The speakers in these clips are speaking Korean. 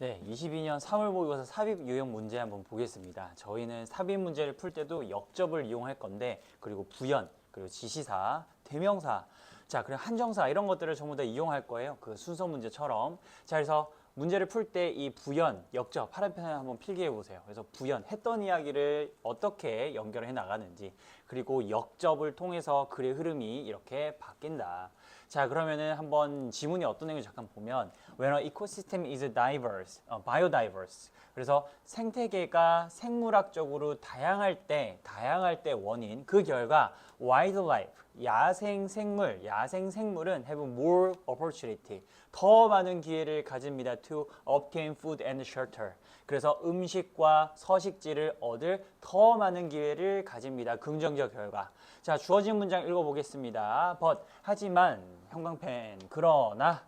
네, 22년 3월 모의고사 삽입 유형 문제 한번 보겠습니다. 저희는 삽입 문제를 풀 때도 역접을 이용할 건데 그리고 부연, 그리고 지시사, 대명사, 자 그리고 한정사 이런 것들을 전부 다 이용할 거예요. 그 순서 문제처럼. 자 그래서 문제를 풀 때 이 부연, 역접 파란 편에 한번 필기해 보세요. 그래서 부연 했던 이야기를 어떻게 연결해 나가는지 그리고 역접을 통해서 글의 흐름이 이렇게 바뀐다. 자 그러면은 한번 지문이 어떤 내용인지 잠깐 보면 When an ecosystem is diverse, 어, biodiverse. 그래서 생태계가 생물학적으로 다양할 때 다양할 때 원인 그 결과 wildlife 야생 생물 야생 생물은 have more opportunity 더 많은 기회를 가집니다 to obtain food and shelter. 그래서 음식과 서식지를 얻을 더 많은 기회를 가집니다. 긍정적 결과. 자 주어진 문장 읽어보겠습니다. But 하지만 형광펜 그러나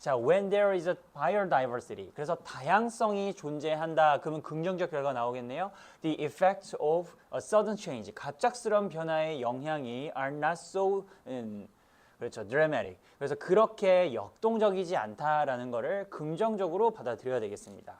자, when there is a biodiversity. 그래서 다양성이 존재한다. 그러면 긍정적 결과가 나오겠네요. The effects of a sudden change. 갑작스러운 변화의 영향이 are not so 음, 그렇죠. dramatic. 그래서 그렇게 역동적이지 않다라는 거를 긍정적으로 받아들여야 되겠습니다.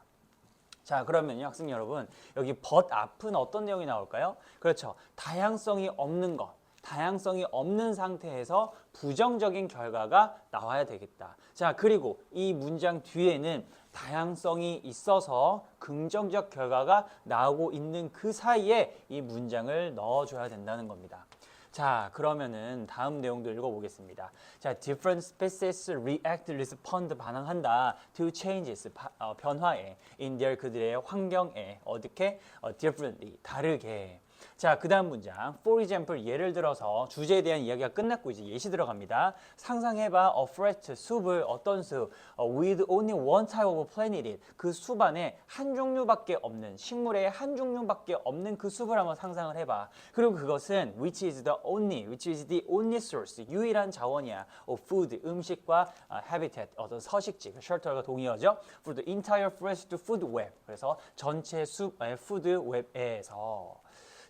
자, 그러면요, 학생 여러분, 여기 but 앞은 어떤 내용이 나올까요? 그렇죠. 다양성이 없는 것. 다양성이 없는 상태에서 부정적인 결과가 나와야 되겠다. 자, 그리고 이 문장 뒤에는 다양성이 있어서 긍정적 결과가 나오고 있는 그 사이에 이 문장을 넣어줘야 된다는 겁니다. 자, 그러면은 다음 내용도 읽어보겠습니다. 자, different species react, respond, 반응한다 to changes, 바- 어, 변화에, in their 그들의 환경에, 어떻게? 어, differently, 다르게. 자, 그 다음 문장. For example, 예를 들어서 주제에 대한 이야기가 끝났고 이제 예시 들어갑니다. 상상해봐, a forest, 숲을 어떤 숲, 어, with only one type of planet. 그 숲 안에 한 종류밖에 없는, 식물의 한 종류밖에 없는 그 숲을 한번 상상을 해봐. 그리고 그것은 which is the only, which is the only source, 유일한 자원이야. of food, 음식과 어, habitat, 어떤 서식지, 그 shelter가 동의어죠. for the entire forest food web. 그래서 전체 숲의 food web에서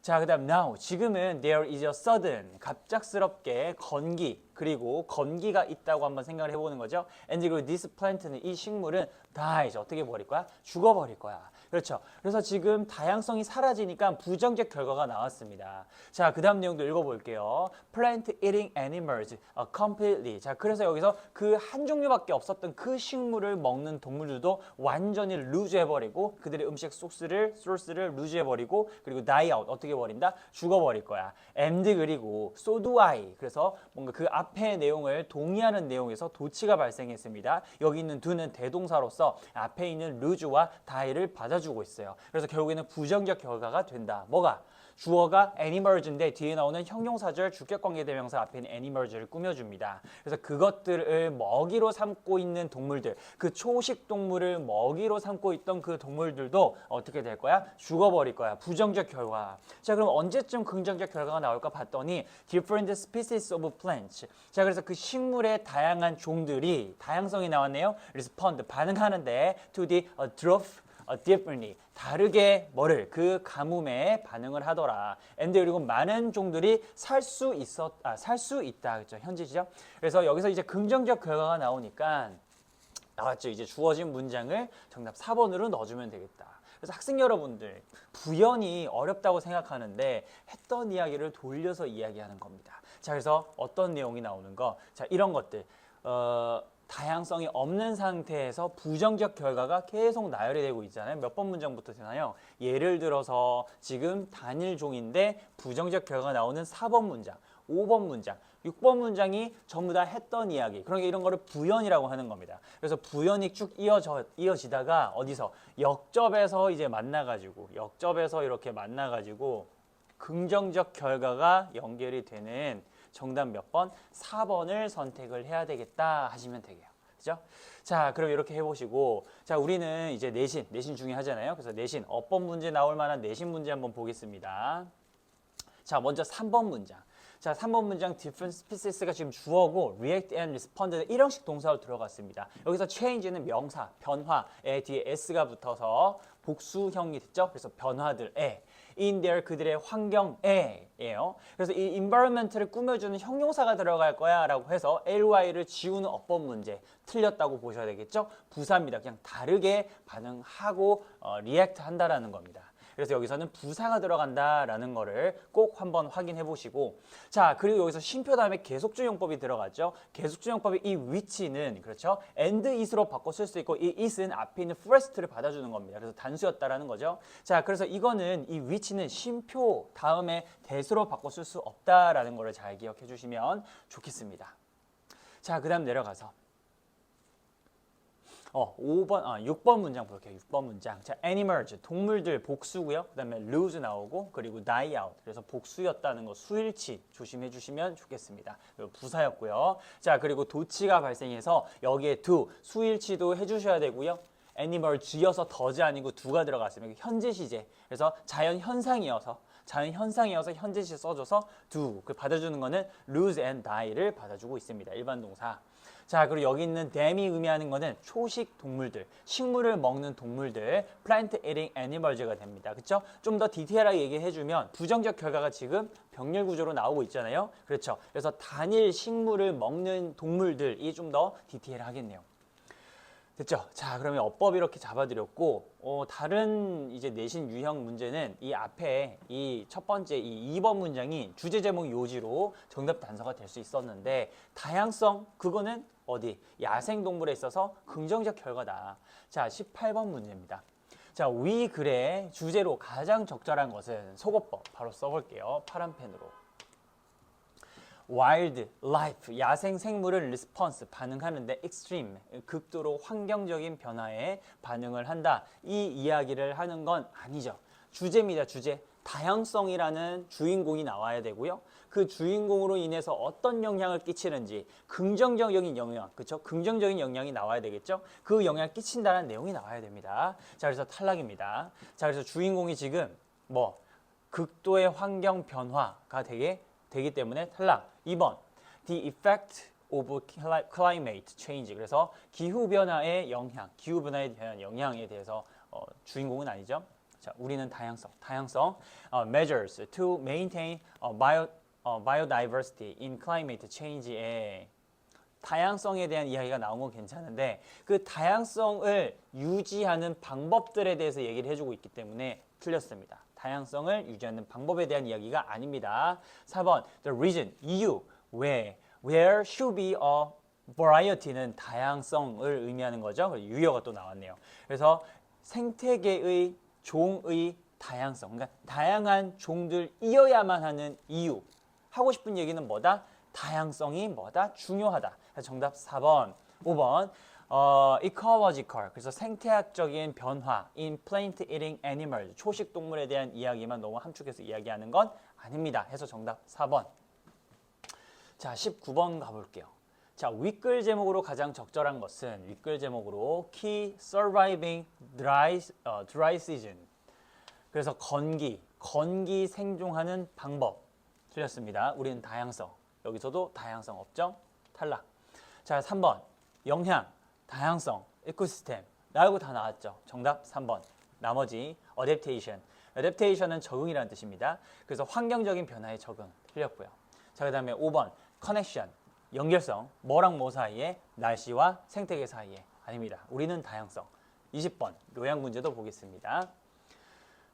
자, 그 다음 now 지금은 there is a sudden 갑작스럽게 건기 그리고 건기가 있다고 한번 생각을 해보는 거죠. and 그리고 this plant는 이 식물은 dies 어떻게 버릴 거야? 죽어버릴 거야. 그렇죠. 그래서 지금 다양성이 사라지니까 부정적 결과가 나왔습니다. 자, 그 다음 내용도 읽어볼게요. Plant eating animals uh, completely. 자, 그래서 여기서 그 한 종류밖에 없었던 그 식물을 먹는 동물들도 완전히 lose 해버리고 그들의 음식 소스를 소스를 lose 해버리고 그리고 die out 어떻게 버린다? 죽어버릴 거야. and 그리고 so do I. 그래서 뭔가 그 앞의 내용을 동의하는 내용에서 도치가 발생했습니다. 여기 있는 do는 대동사로서 앞에 있는 lose와 die를 받아주고 있어요. 그래서 결국에는 부정적 결과가 된다. 뭐가? 주어가 animals인데 뒤에 나오는 형용사절 주격관계 대명사 앞에 있는 animals를 꾸며줍니다. 그래서 그것들을 먹이로 삼고 있는 동물들, 그 초식 동물을 먹이로 삼고 있던 그 동물들도 어떻게 될 거야? 죽어버릴 거야. 부정적 결과. 자, 그럼 언제쯤 긍정적 결과가 나올까 봤더니 different species of plants. 자, 그래서 그 식물의 다양한 종들이 다양성이 나왔네요. respond 반응하는데 to the drop 어, differently 다르게 뭐를 그 가뭄에 반응을 하더라. and 그리고 많은 종들이 살 수 있었 아, 살 수 있다. 그죠? 현재시죠? 그래서 여기서 이제 긍정적 결과가 나오니까 나왔죠. 이제 주어진 문장을 정답 4번으로 넣어주면 되겠다. 그래서 학생 여러분들 부연이 어렵다고 생각하는데 했던 이야기를 돌려서 이야기하는 겁니다. 자, 그래서 어떤 내용이 나오는 거? 자, 이런 것들. 어, 다양성이 없는 상태에서 부정적 결과가 계속 나열이 되고 있잖아요. 몇 번 문장부터 되나요? 예를 들어서 지금 단일 종인데 부정적 결과가 나오는 4번 문장, 5번 문장, 6번 문장이 전부 다 했던 이야기. 그러니까 이런 거를 부연이라고 하는 겁니다. 그래서 부연이 쭉 이어져 이어지다가 어디서 역접에서 이제 만나 가지고 역접에서 이렇게 만나 가지고 긍정적 결과가 연결이 되는 정답 몇 번? 4번을 선택을 해야 되겠다 하시면 되게요. 그죠? 자, 그럼 이렇게 해보시고, 자, 우리는 이제 내신, 내신 중에 하잖아요. 그래서 내신, 어법 문제 나올 만한 내신 문제 한번 보겠습니다. 자, 먼저 3번 문장. 자, 3번 문장 different species가 지금 주어고 react and respond는 1형식 동사로 들어갔습니다. 여기서 change는 명사, 변화에 뒤에 s가 붙어서 복수형이 됐죠. 그래서 변화들에 in their 그들의 환경에 예요. 그래서 이 environment를 꾸며주는 형용사가 들어갈 거야 라고 해서 ly를 지우는 어법 문제 틀렸다고 보셔야 되겠죠. 부사입니다. 그냥 다르게 반응하고 어, react 한다라는 겁니다. 그래서 여기서는 부사가 들어간다라는 거를 꼭 한번 확인해 보시고 자 그리고 여기서 쉼표 다음에 계속주용법이 들어갔죠. 계속주용법의 이 위치는 그렇죠? and is로 바꿔 쓸 수 있고 이 is는 앞에 있는 first를 받아주는 겁니다. 그래서 단수였다라는 거죠. 자 그래서 이거는 이 위치는 쉼표 다음에 대수로 바꿔 쓸 수 없다라는 거를 잘 기억해 주시면 좋겠습니다. 자 그 다음 내려가서 어, 5번, 아, 6번 문장 볼게요. 6번 문장. 자, animals, 동물들 복수고요. 그 다음에 lose 나오고, 그리고 die out. 그래서 복수였다는 거, 수일치 조심해 주시면 좋겠습니다. 부사였고요. 자, 그리고 도치가 발생해서 여기에 do, 수일치도 해주셔야 되고요. animal 지어서 더지 아니고 두가 들어갔으면 현재 시제. 그래서 자연 현상이어서 자연 현상이어서 현재 시제 써줘서 do. 그 받아주는 거는 lose and die를 받아주고 있습니다. 일반 동사. 자 그리고 여기 있는 dam이 의미하는 거는 초식 동물들, 식물을 먹는 동물들, plant eating animals가 됩니다. 그렇죠? 좀 더 디테일하게 얘기해 주면 부정적 결과가 지금 병렬 구조로 나오고 있잖아요. 그렇죠? 그래서 단일 식물을 먹는 동물들이 좀 더 디테일하겠네요. 됐죠? 자, 그러면 어법 이렇게 잡아드렸고, 어, 다른 이제 내신 유형 문제는 이 앞에 이 첫 번째 이 2번 문장이 주제 제목 요지로 정답 단서가 될 수 있었는데, 다양성, 그거는 어디? 야생동물에 있어서 긍정적 결과다. 자, 18번 문제입니다. 자, 위 글의 주제로 가장 적절한 것은 속어법 바로 써볼게요. 파란 펜으로. wild life 야생 생물을 response 반응하는데 extreme 극도로 환경적인 변화에 반응을 한다 이 이야기를 하는 건 아니죠 주제입니다 주제 다양성이라는 주인공이 나와야 되고요 그 주인공으로 인해서 어떤 영향을 끼치는지 긍정적인 영향 그렇죠 긍정적인 영향이 나와야 되겠죠 그 영향을 끼친다는 내용이 나와야 됩니다 자 그래서 탈락입니다 자 그래서 주인공이 지금 뭐 극도의 환경 변화가 되게 되기 때문에 탈락. 2번. The effect of cli- climate change. 그래서 기후 변화의 영향, 기후 변화에 대한 영향에 대해서 어, 주인공은 아니죠. 자, 우리는 다양성, 다양성 어, measures to maintain 어, bio, 어, biodiversity in climate change에 다양성에 대한 이야기가 나온 건 괜찮은데 그 다양성을 유지하는 방법들에 대해서 얘기를 해주고 있기 때문에 틀렸습니다. 다양성을 유지하는 방법에 대한 이야기가 아닙니다. 4번 the reason 이유 왜 where should be a variety는 다양성을 의미하는 거죠. 유효가 또 나왔네요. 그래서 생태계의 종의 다양성, 그러니까 다양한 종들이어야만 하는 이유. 하고 싶은 얘기는 뭐다? 다양성이 뭐다? 중요하다. 정답 4번. 5번. 어, ecological. 그래서 생태학적인 변화. in plant eating animals. 초식 동물에 대한 이야기만 너무 함축해서 이야기하는 건 아닙니다. 해서 정답 4번. 자, 19번 가볼게요. 자, 윗글 제목으로 가장 적절한 것은 윗글 제목으로 key surviving dry, 어, dry season. 그래서 건기, 건기 생존하는 방법. 틀렸습니다. 우리는 다양성. 여기서도 다양성 없죠? 탈락. 자, 3번. 영향, 다양성, 에코시스템. 라고 다 나왔죠. 정답 3번. 나머지 adaptation. adaptation은 적응이라는 뜻입니다. 그래서 환경적인 변화에 적응. 틀렸고요. 자, 그다음에 5번. connection. 연결성. 뭐랑 뭐 사이에? 날씨와 생태계 사이에. 아닙니다. 우리는 다양성. 20번. 요약 문제도 보겠습니다.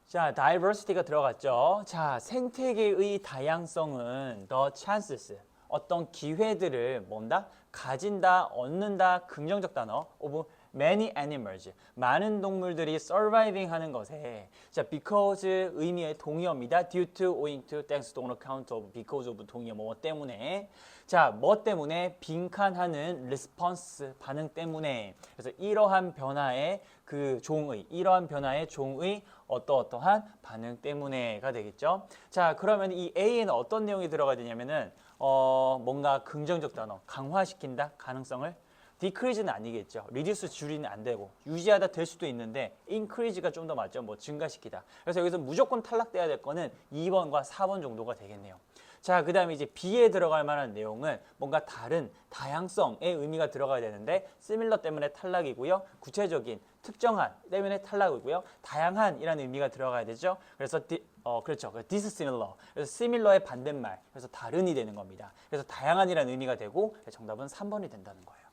자, diversity가 들어갔죠. 자, 생태계의 다양성은 the chances, 어떤 기회들을 뭔다? 가진다, 얻는다, 긍정적 단어 of many animals, 많은 동물들이 surviving 하는 것에. 자, because 의미의 동의어입니다. due to, owing to, thanks to, on account of, because of 동의어 뭐 때문에. 자, 뭐 때문에? 빈칸하는 response 반응 때문에. 그래서 이러한 변화의 그 종의 이러한 변화의 종의 어떠어떠한 반응 때문에가 되겠죠. 자, 그러면 이 A에는 어떤 내용이 들어가야 되냐면은 어, 뭔가 긍정적 단어 강화시킨다 가능성을 decrease는 아니겠죠. reduce 줄이는 안 되고 유지하다 될 수도 있는데 increase가 좀 더 맞죠. 뭐 증가시키다. 그래서 여기서 무조건 탈락돼야 될 거는 2번과 4번 정도가 되겠네요. 자, 그 다음에 이제 B에 들어갈 만한 내용은 뭔가 다른 다양성의 의미가 들어가야 되는데 similar 때문에 탈락이고요. 구체적인 특정한 때문에 탈락이고요. 다양한이라는 의미가 들어가야 되죠. 그래서 디- 어 그렇죠. 그 dissimilar. 그래서 similar의 반대말. 그래서 다른이 되는 겁니다. 그래서 다양한이라는 의미가 되고 정답은 3번이 된다는 거예요.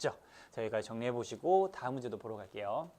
그렇죠? 저희가 정리해 보시고 다음 문제도 보러 갈게요.